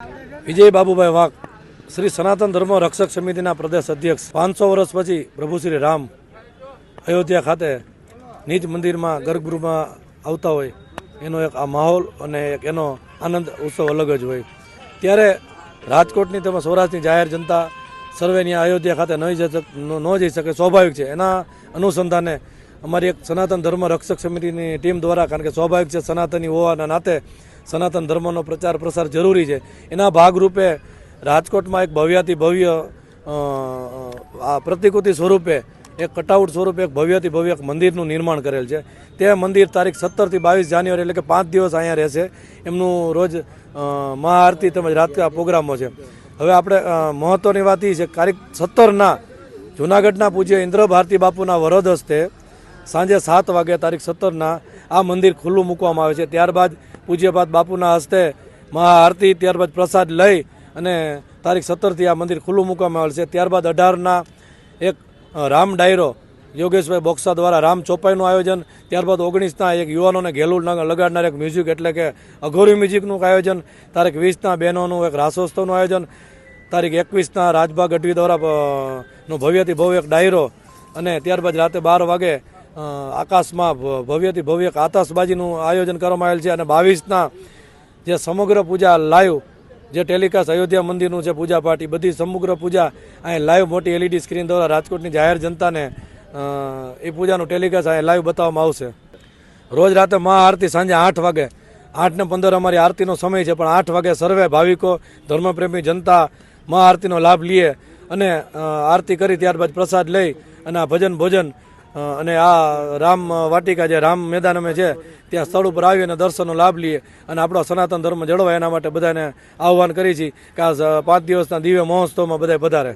વિજય બાબુભાઈ વાઘ, શ્રી સનાતન ધર્મ રક્ષક સમિતિના પ્રદેશ અધ્યક્ષ, પાંચસો વર્ષ પછી પ્રભુ શ્રી રામ અયોધ્યા ખાતે નિજ મંદિરમાં ગર્ભગૃહમાં આવતા હોય, એનો એક આ માહોલ અને એક એનો આનંદ ઉત્સવ અલગ જ હોય. ત્યારે રાજકોટની તેમજ સૌરાષ્ટ્રની જાહેર જનતા સર્વેની અયોધ્યા ખાતે નહીં જઈ ન જઈ શકે, સ્વાભાવિક છે. એના અનુસંધાને અમારી એક સનાતન ધર્મ રક્ષક સમિતિની ટીમ દ્વારા, કારણ કે સ્વાભાવિક છે, સનાતની હોવાના નાતે સનાતન ધર્મનો પ્રચાર પ્રસાર જરૂરી છે. એના ભાગરૂપે રાજકોટમાં એક ભવ્યાતિ ભવ્ય આ પ્રતિકૃતિ સ્વરૂપે એક કટાઉટ સ્વરૂપે એક ભવ્યથી ભવ્ય એક મંદિરનું નિર્માણ કરેલ છે. તે મંદિર તારીખ સત્તરથી બાવીસ જાન્યુઆરી એટલે કે પાંચ દિવસ અહીંયા રહેશે. એમનું રોજ મહાઆરતી તેમજ રાતના પ્રોગ્રામો છે. હવે આપણે મહત્ત્વની વાત એ છે તારીખ સત્તરના જૂનાગઢના પૂજ્ય ઇન્દ્ર ભારતી બાપુના વરદ હસ્તે સાંજે સાત વાગે તારીખ સત્તરના આ મંદિર ખુલ્લું મૂકવામાં આવે છે. ત્યારબાદ પૂજ્યપાદ બાપુના હસ્તે મહાઆરતી ત્યારબાદ પ્રસાદ લઈ અને તારીખ સત્તરથી આ મંદિર ખુલ્લું મૂકવામાં આવેલ છે. ત્યારબાદ અઢારના એક રામ ડાયરો, યોગેશભાઈ બોક્સા દ્વારા રામ ચોપાઈનું આયોજન. ત્યારબાદ ઓગણીસના એક યુવાનોને ઘેલું લગાડનાર એક મ્યુઝિક એટલે કે અઘોરી મ્યુઝિકનું આયોજન. તારીખ વીસના બહેનોનું એક રાસોત્સવનું આયોજન. તારીખ એકવીસના રાજભા ગઢવી દ્વારા નો ભવ્યથી ભવ્ય એક ડાયરો. અને ત્યારબાદ રાતે બાર વાગે આકાશમાં ભવ્યથી ભવ્ય આતશબાજીનું આયોજન કરવામાં આવેલ છે અને બાવીસના જે સમગ્ર પૂજા લાઈવ, જે ટેલિકાસ્ટ અયોધ્યા મંદિરનું છે પૂજા પાર્ટી બધી સમગ્ર પૂજા અહીં લાઈવ મોટી એલઈડી સ્ક્રીન દ્વારા રાજકોટની જાહેર જનતાને એ પૂજાનું ટેલિકાસ્ટ અહીં લાઈવ બતાવવામાં આવશે. રોજ રાતે મહાઆરતી સાંજે આઠ વાગે આઠ ને પંદર અમારી આરતીનો સમય છે, પણ આઠ વાગે સર્વે ભાવિકો, ધર્મપ્રેમી જનતા મહાઆરતીનો લાભ લઈએ અને આરતી કરી ત્યારબાદ પ્રસાદ લઈ અને આ ભજન ભોજન અને આ રામ વાટિકા જે રામ મેદાન અમે છે ત્યાં સ્થળ ઉપર આવી અને દર્શનનો લાભ લઈએ અને આપણો સનાતન ધર્મ જળવાય એના માટે બધાને આહ્વાન કરી છીએ કે આ પાંચ દિવસના દિવ્ય મહોત્સવમાં બધા પધારે.